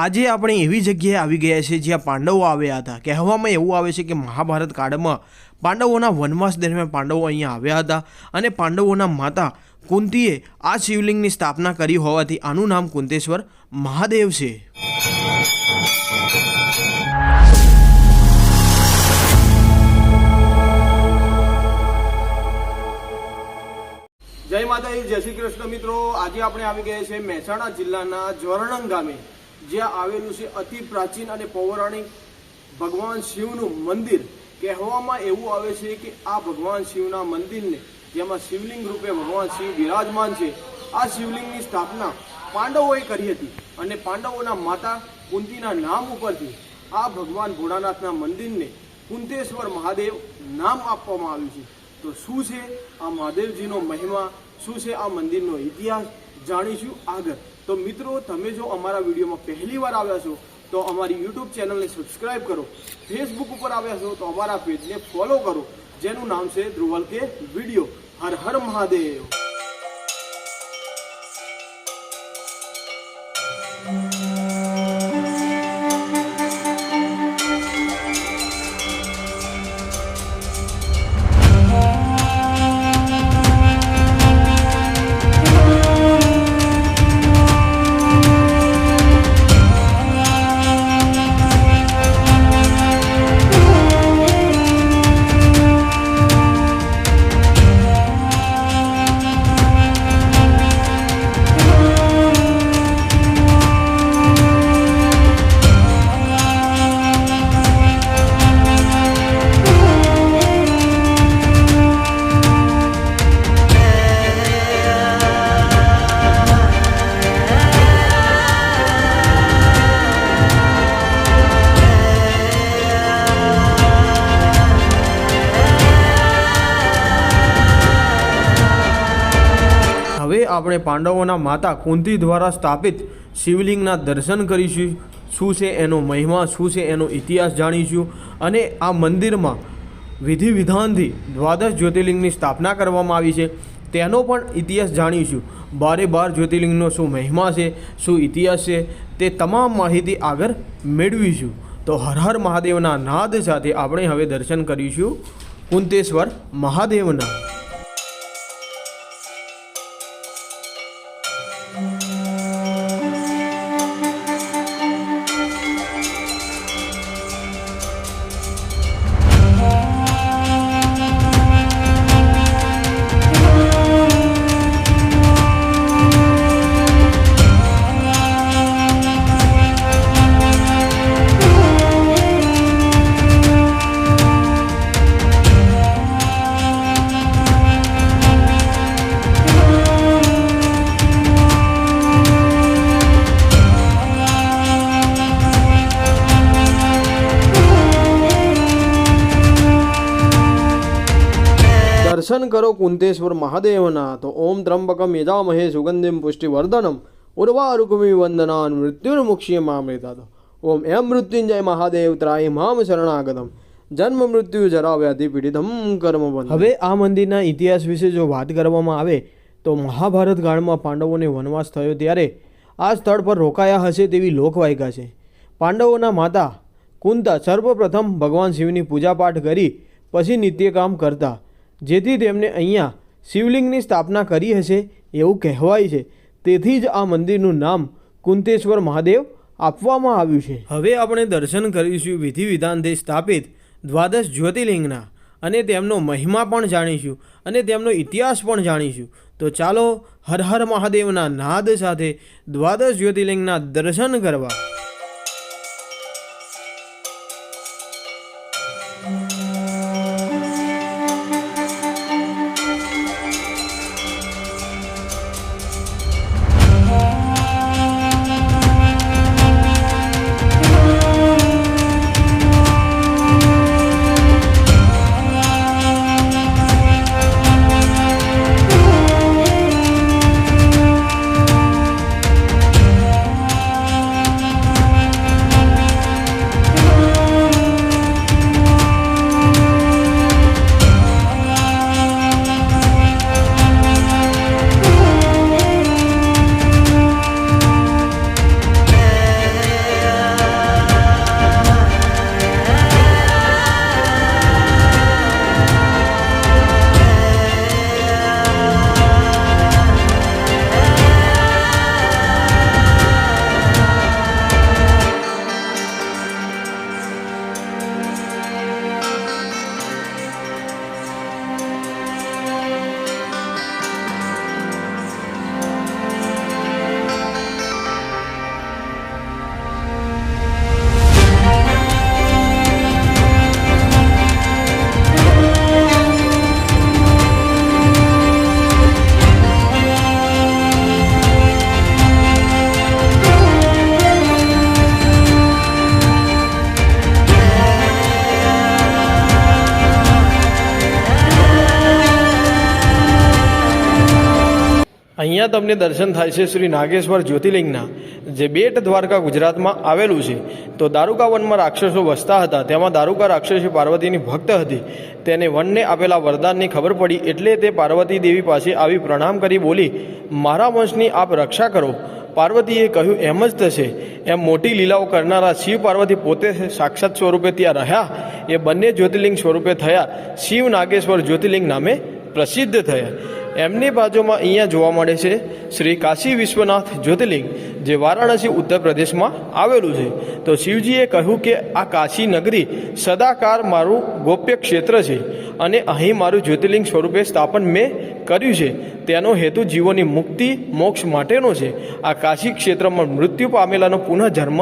આજે આપણે એવી જગ્યાએ આવી ગયા છે જ્યાં પાંડવો આવ્યા હતા. કહેવામાં એવું આવે છે કે મહાભારત કાળમાં પાંડવોના વનવાસ દરમિયાન પાંડવો અહીંયા આવ્યા હતા અને પાંડવોના માતા કુંતીએ આ શિવલિંગની સ્થાપના કરી હોવાથી આનું નામ કુંતેશ્વર મહાદેવ છે. જય માતાજી, જય શ્રી કૃષ્ણ મિત્રો. આજે આપણે આવી ગયા છે મહેસાણા જિલ્લાના જોરણંગ ગામે. જ્યાં આવેલું છે અતિ પ્રાચીન અને પૌરાણિક ભગવાન શિવનું મંદિર, કહેવામાં એવું આવે છે કે આ ભગવાન શિવના મંદિરને, જેમાં શિવલિંગ રૂપે ભગવાન શિવ બિરાજમાન છે, આ શિવલિંગની સ્થાપના પાંડવોએ કરી હતી અને પાંડવોના માતા કુંતીના નામ ઉપરથી આ ભગવાન ભોળાનાથના મંદિરને કુંતેશ્વર મહાદેવ નામ આપવામાં આવ્યું છે. તો શું છે આ મહાદેવજીનો મહિમા? શું છે આ મંદિરનો ઇતિહાસ? જાણીશું આગળ. તો મિત્રો, તમે જો અમારા વિડીયોમાં પહેલી વાર આવ્યા છો, તો અમારી યુટ્યુબ ચેનલને સબસ્ક્રાઇબ કરો. ફેસબુક ઉપર આવ્યા છો, તો અમારા પેજને ફોલો કરો, જેનું નામ છે ધ્રુવલ કે વીડિયો. હર હર મહાદેવ. આપણે પાંડવોના માતા કુંતી દ્વારા સ્થાપિત શિવલિંગના દર્શન કરીશું. શું છે એનો મહિમા? શું છે એનો ઇતિહાસ જાણીશું? અને આ મંદિરમાં વિધિ વિધાનથી દ્વાદશ જ્યોતિર્લિંગની સ્થાપના કરવામાં આવી છે. તેનો પણ ઇતિહાસ જાણીશું. બારે બાર જ્યોતિર્લિંગનો શું મહિમા છે? શું ઇતિહાસ છે? તે તમામ માહિતી આગળ મેળવીશું. તો હર હર મહાદેવના નાદ સાથે આપણે હવે દર્શન કરીશું. કુંતેશ્વર મહાદેવના. કરો કુંતેશ્વર મહાદેવના તો ઓમ ત્રંબકમ યજામહે સુગંધિમ પુષ્ટિવર્ધનમ ઉર્વારુકમિ વંદના મૃત્યુર્મુક્ષ્ય મામૃતા તો ઓમ એમ મૃત્યુંજય મહાદેવ ત્રાય મામ શરણાગતમ જન્મ મૃત્યુ જરા વ્યાધિ પીડિતમ કર્મ હવે આ મંદિરના ઇતિહાસ વિશે જો વાત કરવામાં આવે, તો મહાભારત કાળમાં પાંડવોને વનવાસ થયો ત્યારે આ સ્થળ પર રોકાયા હશે તેવી લોકવાયકા છે. પાંડવોના માતા કુંતા સર્વપ્રથમ ભગવાન શિવની પૂજાપાઠ કરી, પછી નિત્યકામ કરતા જેથી તેમણે અહીંયા શિવલિંગની સ્થાપના કરી હશે એવું કહેવાય છે. તેથી જ આ મંદિરનું નામ કુંતેશ્વર મહાદેવ આપવામાં આવ્યું છે. હવે આપણે દર્શન કરીશું વિધિ વિધાનથી સ્થાપિત દ્વાદશ જ્યોતિર્લિંગના અને તેમનો મહિમા પણ જાણીશું અને તેમનો ઇતિહાસ પણ જાણીશું. તો ચાલો હર હર મહાદેવના નાદ સાથે દ્વાદશ જ્યોતિર્લિંગના દર્શન કરવા. અહીંયા તમને દર્શન થાય છે શ્રી નાગેશ્વર જ્યોતિર્લિંગના, જે બેટ દ્વારકા ગુજરાતમાં આવેલું છે. તો દારૂકા વનમાં રાક્ષસો વસતા હતા. તેમાં દારૂકા રાક્ષસી પાર્વતીની ભક્ત હતી. તેને વનને આપેલા વરદાનની ખબર પડી એટલે તે પાર્વતી દેવી પાસે આવી પ્રણામ કરી બોલી, મારા વંશની આપ રક્ષા કરો. પાર્વતીએ કહ્યું, એમ જ થશે. એમ મોટી લીલાઓ કરનારા શિવ પાર્વતી પોતે સાક્ષાત સ્વરૂપે ત્યાં રહ્યા. એ બંને જ્યોતિર્લિંગ સ્વરૂપે થયા. શિવ નાગેશ્વર જ્યોતિર્લિંગ નામે પ્રસિદ્ધ થયા. એમની બાજુમાં અહીંયા જોવા મળે છે શ્રી કાશી વિશ્વનાથ જ્યોતિર્લિંગ, જે વારાણસી ઉત્તર પ્રદેશમાં આવેલું છે. તો શિવજીએ કહ્યું કે આ કાશી નગરી સદાકાર મારું ગોપ્ય ક્ષેત્ર છે અને અહીં મારું જ્યોતિર્લિંગ સ્વરૂપે સ્થાપન મેં કર્યું છે. તેનો હેતુ જીવોની મુક્તિ, મોક્ષ માટેનો છે. આ કાશી ક્ષેત્રમાં મૃત્યુ પામેલાનો પુનઃ જન્મ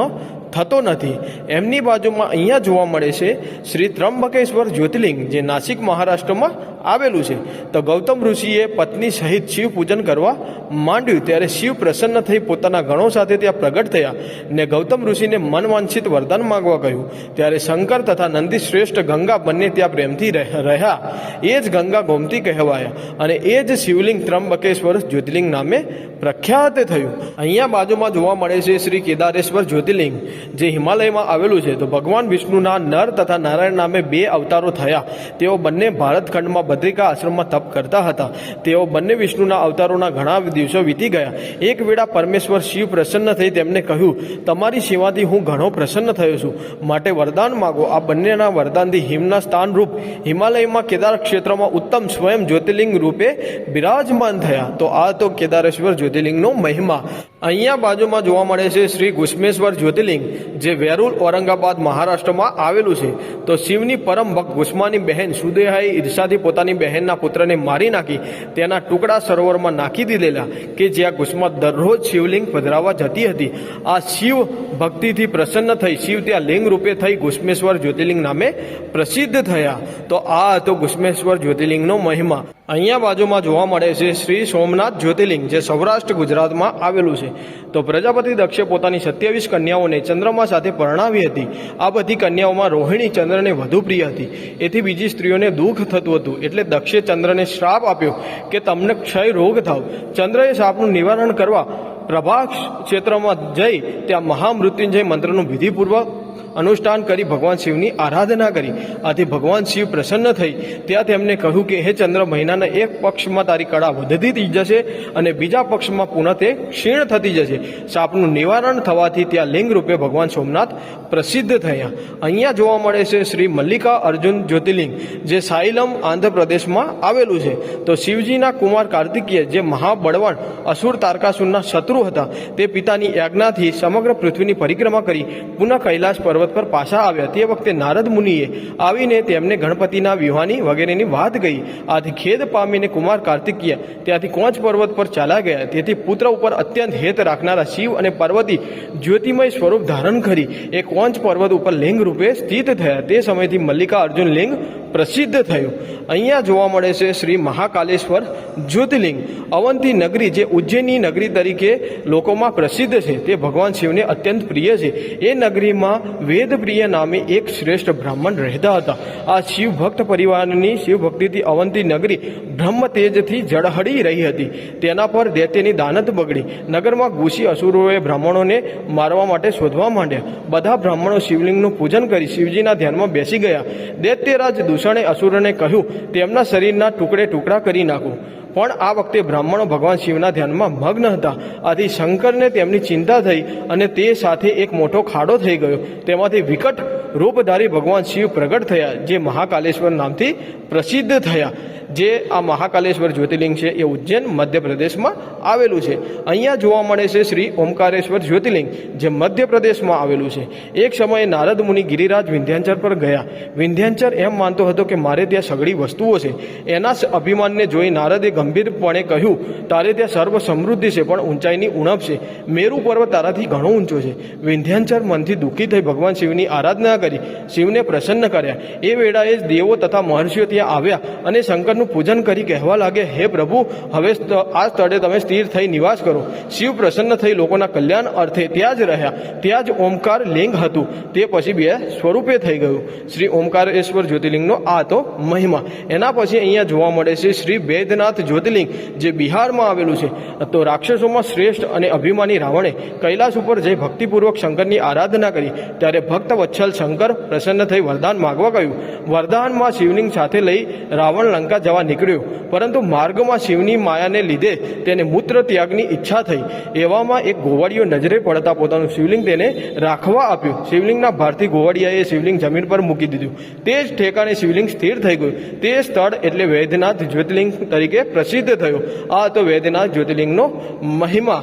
થતો નથી. એમની બાજુમાં અહીંયા જોવા મળે છે શ્રી ત્રંબકેશ્વર જ્યોતિર્લિંગ, જે નાસિક મહારાષ્ટ્રમાં આવેલું છે. તો ગૌતમ ઋષિએ પત્ની સહિત શિવ પૂજન કરવા માંડ્યું, ત્યારે શિવ પ્રસન્ન થઈ પોતાના ગણો સાથે ત્યાં પ્રગટ થયા ને ગૌતમ ઋષિને મનવાંછિત વરદાન માંગવા કહ્યું. ત્યારે શંકર તથા નંદી શ્રેષ્ઠ ગંગા બંને ત્યાં પ્રેમથી રહ- રહ્યા. એ જ ગંગા ગોમતી કહેવાયા અને એ જ શિવલિંગ ત્રંબકેશ્વર જ્યોતિર્લિંગ નામે પ્રખ્યાત થયું. અહીંયા બાજુમાં જોવા મળે છે શ્રી કેદારેશ્વર જ્યોતિર્લિંગ. જે હિમાલયમાં આવેલું છે, તો ભગવાન વિષ્ણુના નર તથા નારાયણ નામે બે અવતારો થયા. તેઓ બંને ભારતખંડમાં બદ્રિકા આશ્રમમાં તપ કરતા હતા. તેઓ બંને વિષ્ણુના અવતારોના ઘણા દિવસો વીતી ગયા. એક વેળા પરમેશ્વર શિવ પ્રસન્ન થઈ તેમને કહ્યું, તમારી સેવાથી હું ઘણો પ્રસન્ન થયો છું. માટે વરદાન માગો. આ બંનેના વરદાનથી હિમના સ્થાનરૂપ હિમાલયમાં કેદાર ક્ષેત્રમાં ઉત્તમ સ્વયં જ્યોતિર્લિંગ રૂપે બિરાજમાન થયા. તો આ તો કેદારેશ્વર જ્યોતિર્લિંગનો મહિમા. અહીંયા બાજુમાં જોવા મળે છે શ્રી ઘુસ્મેશ્વર જ્યોતિર્લિંગ. જે વેરુલ ઔરંગાબાદ મહારાષ્ટ્રમાં આવેલું છે, તો શિવની પરમ ભક્ત ગુસ્માની બહેન સુદેહાએ ઈર્ષાથી પોતાની બહેનના પુત્રને મારી નાખી, તેના ટુકડા સરોવરમાં નાખી દીધેલા કે જ્યાં ગુસ્મા દરરોજ શિવલિંગ પધરાવવા જતી હતી. આ શિવ ભક્તિથી પ્રસન્ન થઈ, શિવ ત્યાં લિંગ રૂપે થઈ ગુસ્મેશ્વર જ્યોતિર્લિંગ નામે પ્રસિદ્ધ થયા. તો આ હતો ગુસ્મેશ્વર જ્યોતિર્લિંગનો મહિમા. અહીંયા બાજુમાં જોવા મળે છે શ્રી સોમનાથ જ્યોતિર્લિંગ, જે સૌરાષ્ટ્ર ગુજરાતમાં આવેલું છે. તો પ્રજાપતિ દક્ષે પોતાની સત્યાવીસ કન્યાઓને ચંદ્રમા સાથે પરણાવી હતી. આ બધી કન્યાઓમાં રોહિણી ચંદ્રને વધુ પ્રિય હતી. એથી બીજી સ્ત્રીઓને દુઃખ થતું હતું. એટલે દક્ષે ચંદ્રને શ્રાપ આપ્યો કે તમને ક્ષય રોગ થાવ. ચંદ્રએ શ્રાપનું નિવારણ કરવા પ્રભાક્ષ ક્ષેત્રમાં જઈ ત્યાં મહામૃત્યુંજય મંત્રનું વિધિપૂર્વક અનુષ્ઠાન કરી ભગવાન શિવની આરાધના કરી. આથી ભગવાન શિવ પ્રસન્ન થઈ. ત્યાં તેમને કહ્યું કે, હે ચંદ્ર, મહિનાના એક પક્ષમાં તારી કળા વધતી થઈ જશે અને બીજા પક્ષમાં પુનઃ તે ક્ષીણ થતી જશે. સાપનું નિવારણ થવાથી ત્યાં લિંગ રૂપે ભગવાન સોમનાથ પ્રસિદ્ધ થયા. અહીંયા જોવા મળે છે શ્રી મલ્લિકા અર્જુન જ્યોતિર્લિંગ, જે સાઈલમ આંધ્રપ્રદેશમાં આવેલું છે. તો શિવજીના કુમાર કાર્તિકીય, જે મહાબળવાન અસુર તારકાસુરના શત્રુ હતા, તે પિતાની આજ્ઞાથી સમગ્ર પૃથ્વીની પરિક્રમા કરી. પુનઃ કૈલાસ પર્વત પર પાછા આવ્યા. તે વખતે નારદ મુનિએ આવીને તેમને ગણપતિના વિવાહની વગેરેની વાત ગઈ આથી ખેદ પામીને કુમાર કાર્તિકીય ત્યાંથી કોંચ પર્વત પર ચાલ્યા ગયા. તેથી પુત્ર ઉપર અત્યંત હેત રાખનારા શિવ અને પાર્વતી જ્યોતિમય સ્વરૂપ ધારણ કરી. એ કોંચ પર્વત ઉપર લિંગ રૂપે સ્થિત થયા. તે સમયથી મલ્લિકા અર્જુન લિંગ પ્રસિદ્ધ થયું. અહીંયા જોવા મળે છે શ્રી મહાકાલેશ્વર જ્યોતિર્લિંગ. અવંતી નગરી જે ઉજ્જૈનની નગરી તરીકે લોકોમાં પ્રસિદ્ધ છે, તે ભગવાન શિવને અત્યંત પ્રિય છે. એ નગરીમાં વેદપ્રિય નામે એક શ્રેષ્ઠ બ્રાહ્મણ રહેતા હતા. આ શિવ ભક્ત પરિવારની શિવ ભક્તિથી અવંતી નગરી બ્રહ્મ તેજથી જળહળી રહી હતી. તેના પર દૈત્યની દાનત બગડી. નગરમાં ઘૂસી અસુરોએ બ્રાહ્મણોને મારવા માટે શોધવા માંડ્યા. બધા બ્રાહ્મણો શિવલિંગનું પૂજન કરી શિવજીના ધ્યાનમાં બેસી ગયા. દૈત્યરાજ દૂષણે અસુરને કહ્યું, તેમના શરીરના ટુકડે ટુકડા કરી નાખો. પણ આ વખતે બ્રાહ્મણો ભગવાન શિવના ધ્યાનમાં મગ્ન હતા. આથી શંકરને તેમની ચિંતા થઈ અને તે સાથે એક મોટો ખાડો થઈ ગયો. તેમાંથી વિકટ રૂપધારી ભગવાન શિવ પ્રગટ થયા, જે મહાકાલેશ્વર નામથી પ્રસિદ્ધ થયા. જે આ મહાકાલેશ્વર જ્યોતિર્લિંગ છે, એ ઉજ્જૈન મધ્યપ્રદેશમાં આવેલું છે. અહીંયા જોવા મળે છે શ્રી ઓમકારેશ્વર જ્યોતિર્લિંગ, જે મધ્યપ્રદેશમાં આવેલું છે. એક સમયે નારદ મુનિ ગિરિરાજ વિંધ્યાંચર પર ગયા. વિંધ્યાંચર એમ માનતો હતો કે મારે ત્યાં સઘળી વસ્તુઓ છે. એના અભિમાનને જોઈ નારદે ગંભીરપણે કહ્યું, તારે ત્યાં સર્વ સમૃદ્ધિ છે, પણ ઊંચાઈની ઉણપ છે. મેરુ પર્વત તારાથી ઘણો ઊંચો છે. વિંધ્યાંચર મનથી દુઃખી થઈ ભગવાન શિવની આરાધના આરાધના કરી, શિવને પ્રસન્ન કર્યા. એ વેળાએ જ દેવો તથા મહર્ષિઓ ત્યાં આવ્યા અને શંકરનું પૂજન કરી કહેવા લાગે, હે પ્રભુ, હવે આ સ્થળે તમે સ્થિર થઈ નિવાસ કરો. શિવ પ્રસન્ન થઈ લોકોના કલ્યાણ અર્થે ત્યાં જ રહ્યા. ત્યાં જ ઓમકાર લિંગ હતું. તે પછી બે સ્વરૂપે થઈ ગયું. શ્રી ઓમકારેશ્વર જ્યોતિર્લિંગનો આ તો મહિમા. એના પછી અહીંયા જોવા મળે છે શ્રી વૈદ્યનાથ જ્યોતિર્લિંગ, જે બિહારમાં આવેલું છે. તો રાક્ષસોમાં શ્રેષ્ઠ અને અભિમાની રાવણે કૈલાસ ઉપર જઈ ભક્તિપૂર્વક શંકરની આરાધના કરી. ત્યારે ભક્ત વત્સલ શંકર પ્રસન્ન થઈ વરદાન માગવા કહ્યું વરદાનમાં શિવલિંગ સાથે લઈ રાવણ લંકા જવા નીકળ્યો. પરંતુ માર્ગમાં શિવની માયાને લીધે તેને મૂત્ર ત્યાગની ઈચ્છા થઈ. એવામાં એક ગોવાળીઓ નજરે પડતા પોતાનું શિવલિંગ તેને રાખવા આપ્યું. શિવલિંગના ભારથી ગોવાળિયાએ શિવલિંગ જમીન પર મૂકી દીધું. તે જ ઠેકાણે શિવલિંગ સ્થિર થઈ ગયું. તે સ્થળ એટલે વૈદ્યનાથ જ્યોતિર્લિંગ તરીકે પ્રસિદ્ધ થયું. આ હતો વૈદ્યનાથ જ્યોતિર્લિંગનો મહિમા.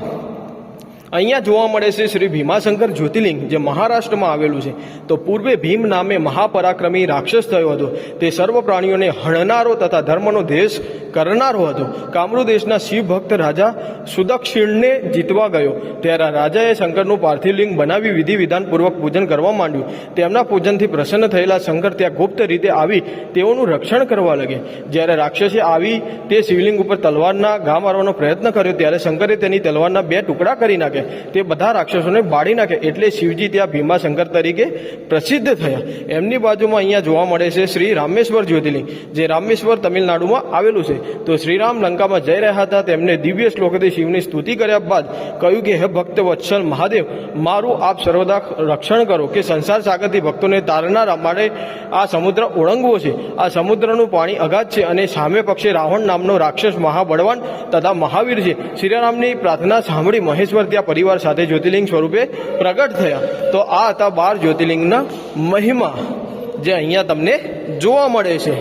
અહીંયા જોવા મળે છે શ્રી ભીમાશંકર જ્યોતિર્લિંગ, જે મહારાષ્ટ્રમાં આવેલું છે. તો પૂર્વે ભીમ નામે મહાપરાક્રમી રાક્ષસ થયો હતો. તે સર્વ પ્રાણીઓને હણનારો તથા ધર્મનો દેશ કરનારો હતો. કામરૂ દેશના શિવ ભક્ત રાજા સુદક્ષિણને જીતવા ગયો. ત્યારે રાજાએ શંકરનું પાર્થિવલિંગ બનાવી વિધિ વિધાનપૂર્વક પૂજન કરવા માંડ્યું. તેમના પૂજનથી પ્રસન્ન થયેલા શંકર ત્યાં ગુપ્ત રીતે આવી તેઓનું રક્ષણ કરવા લાગે જ્યારે રાક્ષસે આવી તે શિવલિંગ ઉપર તલવારના ઘા મારવાનો પ્રયત્ન કર્યો, ત્યારે શંકરે તેની તલવારના બે ટુકડા કરી નાખ્યા. તે બધા રાક્ષસોને બાળી નાખે એટલે શિવજી ત્યાં ભીમાશંકર તરીકે પ્રસિદ્ધ થયા. એમની બાજુમાં અહીંયા જોવા મળે છે શ્રી રામેશ્વર જ્યોતિર્લિંગ, જે રામેશ્વર તમિલનાડુમાં આવેલું છે. તો શ્રીરામ લંકામાં જઈ રહ્યા હતા, તેમને દિવ્ય શ્લોકથી શિવની સ્તુતિ કર્યા બાદ કહ્યું કે, હે ભક્ત વત્સલ મહાદેવ, મારું આપ સર્વદા રક્ષણ કરો કે સંસાર સાગરથી ભક્તોને તારનારા માટે આ સમુદ્ર ઓળંગવો છે. આ સમુદ્રનું પાણી અગાધ છે અને સામે પક્ષે રાવણ નામનો રાક્ષસ મહાબળવાન તથા મહાવીર છે. શ્રીરામની પ્રાર્થના સાંભળી મહેશ્વર ત્યાં પરિવાર સાથે જ્યોતિર્લિંગ સ્વરૂપે પ્રગટ થયા. તો આ હતા બાર જ્યોતિર્લિંગના મહિમા, જે અહીંયા તમને જોવા મળે છે.